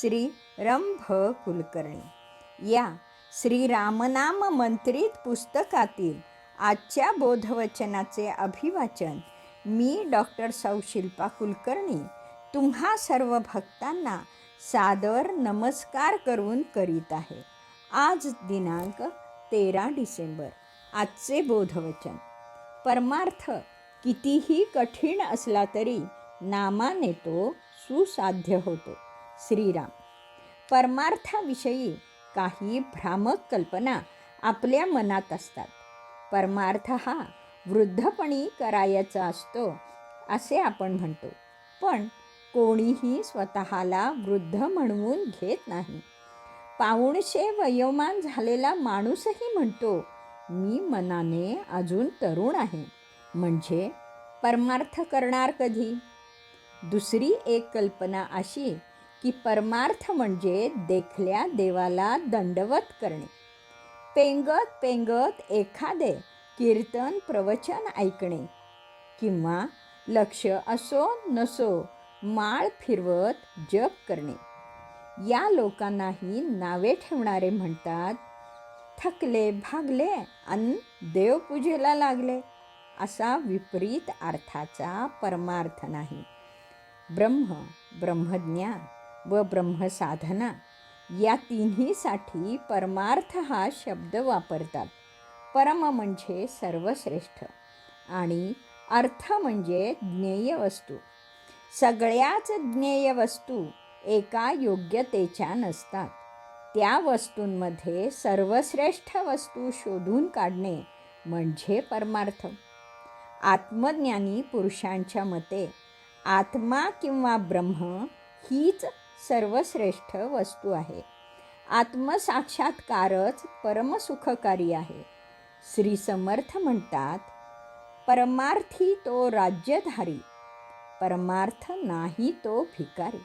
श्री रंभ कुलकर्णी या श्री रामनाम मंत्रित पुस्तकातील आजच्या बोधवचनाचे अभिवाचन मी डॉक्टर सौशिल्पा कुलकर्णी तुम्हा सर्व भक्तांना सादर नमस्कार करून करीत आहे. आज दिनांक तेरा डिसेंबर आजचे बोधवचन. परमार्थ कितीही कठीण असला तरी नामाने तो सुसाध्य होतो. श्रीराम. परमार्थाविषयी काही भ्रामक कल्पना आपल्या मनात असतात. परमार्थ हा वृद्धपणी करायचा असतो असे आपण म्हणतो. पण कोणीही स्वतःला वृद्ध म्हणवून घेत नाही. पाऊणशे वयोमान झालेला माणूसही म्हणतो मी मनाने अजून तरुण आहे. म्हणजे परमार्थ करणार कधी? दुसरी एक कल्पना अशी की परमार्थ म्हणजे देखल्या देवाला दंडवत करणे. पेंगत पेंगत एखादे कीर्तन प्रवचन ऐकणे किंवा लक्ष असो नसो माळ फिरवत जप करणे. या लोकांनाही नावे ठेवणारे म्हणतात थकले भागले अन देवपूजेला लागले. असा विपरीत अर्थाचा परमार्थ नाही. ब्रह्म ब्रह्मज्ञान. व ब्रह्मसाधना. या तिन्हीसाठी परमार्थ हा शब्द वापरतात. परम म्हणजे सर्वश्रेष्ठ आणि अर्थ म्हणजे ज्ञेय वस्तू. सगळ्याच ज्ञेय वस्तू एका योग्यतेच्या नसतात. त्या वस्तूंमध्ये सर्वश्रेष्ठ वस्तू शोधून काढणे म्हणजे परमार्थ. आत्मज्ञानी पुरुषांच्या मते आत्मा किंवा ब्रह्म हीच सर्वश्रेष्ठ वस्तू आहे. आत्मसाक्षात्कारच परमसुखकारी आहे. श्री समर्थ म्हणतात परमार्थी तो राज्यधारी परमार्थ नाही तो भिकारी.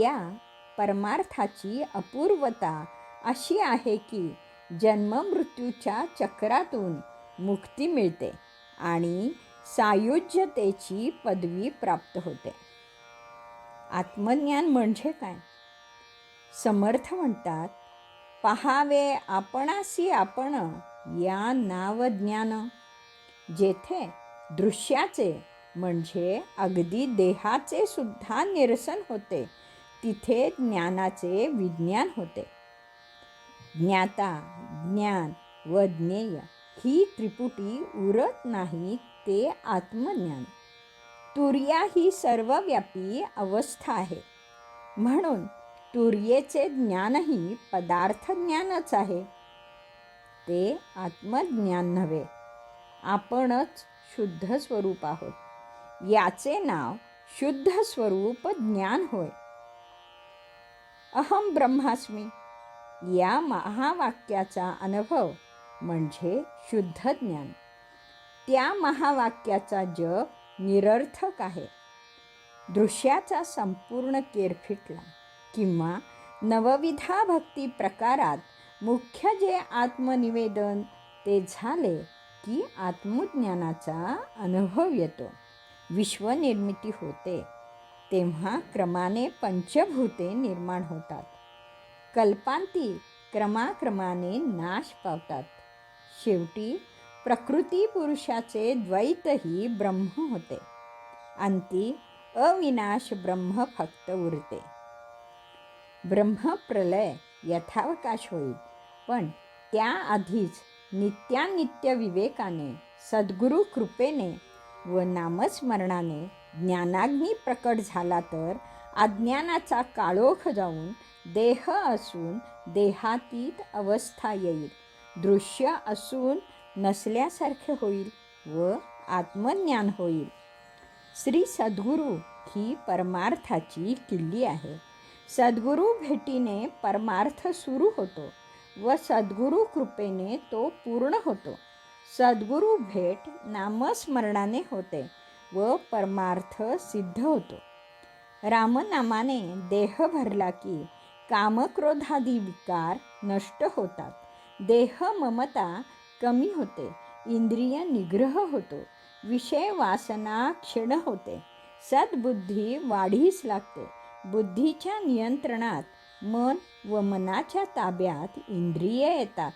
या परमार्थाची अपूर्वता अशी आहे की जन्ममृत्यूच्या चक्रातून मुक्ती मिळते आणि सायुज्यतेची पदवी प्राप्त होते. आत्मज्ञान म्हणजे काय? समर्थ म्हणतात पहावे आपणासी आपण या नावज्ञान. जेथे दृश्याचे म्हणजे अगदी देहाचे सुद्धा निरसन होते तिथे ज्ञानाचे विज्ञान होते. ज्ञाता ज्ञान व ज्ञेय ही त्रिपुटी उरत नाही ते आत्मज्ञान. तुर्या ही सर्वव्यापी अवस्था आहे. म्हणून तुर्येचे ज्ञानही पदार्थ ज्ञानच आहे. ते आत्मज्ञान नव्हे. आपणच शुद्ध स्वरूप आहोत. याचे नाव शुद्ध स्वरूप ज्ञान होय. अहम ब्रह्मास्मी. या महावाक्याचा अनुभव म्हणजे शुद्ध ज्ञान. त्या महावाक्याचा जप निरर्थक आहे. दृश्याचा संपूर्ण केरफिटला किंवा नवविधा भक्ती प्रकारात मुख्य जे आत्मनिवेदन ते झाले की आत्मज्ञानाचा अनुभव येतो. विश्वनिर्मिती होते तेव्हा क्रमाने पंचभूते निर्माण होतात. कल्पांती क्रमाक्रमाने नाश पावतात. शेवटी प्रकृती पुरुषाचे द्वैतही ब्रह्म होते. अंती अविनाश ब्रह्म फक्त उरते. ब्रह्मप्रलय यथावकाश होईल पण त्याआधीच नित्यानित्य विवेकाने सद्गुरु कृपेने व नामस्मरणाने ज्ञानाग्नी प्रकट झाला तर अज्ञानाचा काळोख जाऊन देह असून देहातीत अवस्था येईल. दृश्य असून नसल्यासारखे होईल व आत्मज्ञान होईल. श्री सद्गुरू ही परमार्थाची किल्ली आहे. सद्गुरू भेटीने परमार्थ सुरू होतो व सद्गुरू कृपेने तो पूर्ण होतो. सद्गुरू भेट नामस्मरणाने होते व परमार्थ सिद्ध होतो. रामनामाने देह भरला की कामक्रोधादी विकार नष्ट होतात. देह ममता कमी होते. इंद्रिय निग्रह होतो. विषय वासना क्षीण होते. सद्बुद्धी वाढीस लागते. बुद्धीच्या नियंत्रणात मन व मनाच्या ताब्यात इंद्रिय येतात.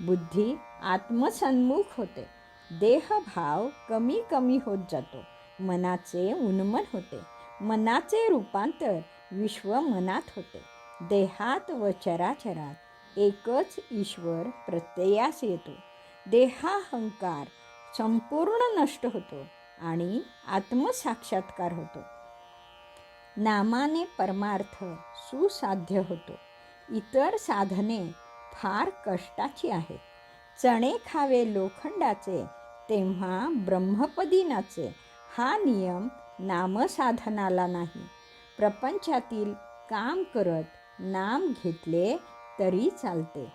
बुद्धी आत्मसन्मुख होते. देहभाव कमी कमी होत जातो. मनाचे उन्मन होते. मनाचे रूपांतर विश्व मनात होते. देहात व चराचरात एकच ईश्वर प्रत्ययास येतो. देहाहंकार संपूर्ण नष्ट होतो आणि आत्मसाक्षात्कार होतो. नामाने परमार्थ सुसाध्य होतो. इतर साधने फार कष्टाची आहेत. चणे खावे लोखंडाचे तेव्हा ब्रह्मपदी नाचे हा नियम नामसाधनाला नाही. प्रपंचातील काम करत नाम घेतले तरी चालते.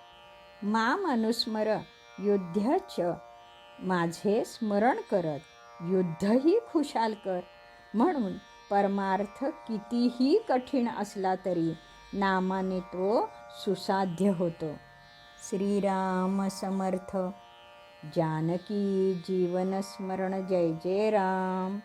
माम अनुस्मर युद्ध च माझे स्मरण करत युद्धही खुशाल कर. म्हणून परमार्थ कितीही कठीण असला तरी नामाने तो सुसाध्य होतो. श्रीराम समर्थ. जानकी जीवनस्मरण जय जय राम.